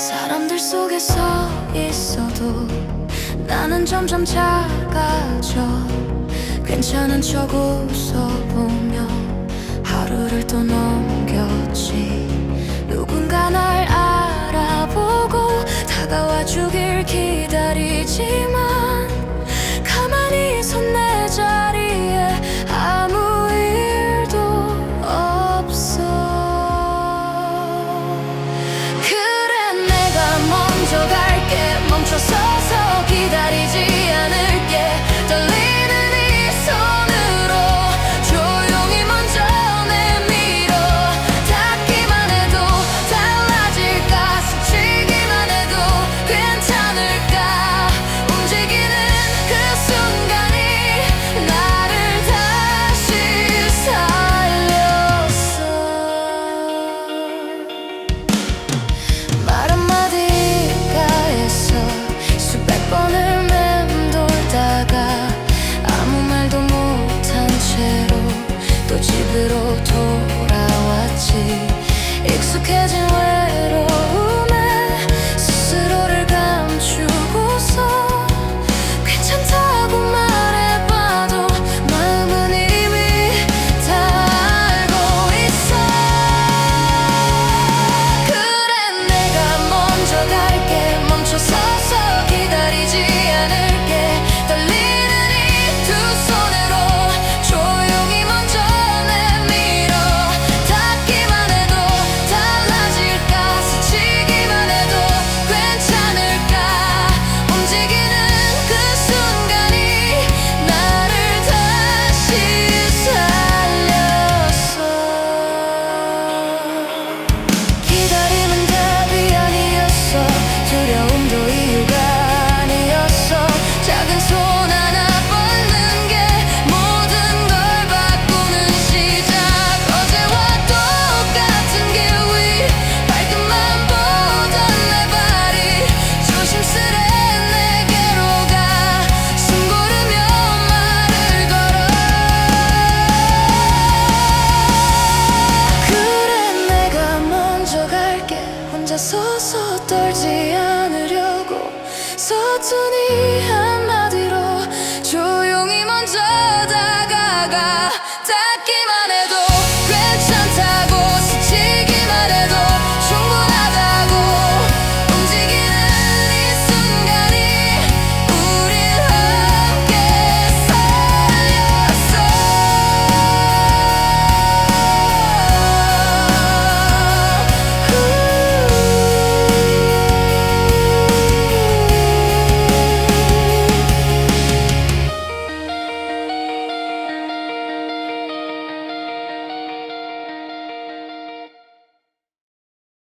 사람들 속에서 있어도 나는 점점 작아져. 괜찮은 척 웃어보며 하루를 또 넘겼지. 누군가 날 알아보고 다가와 주길 기다리지만 혼자 서서 떨지 않으려고 서툰히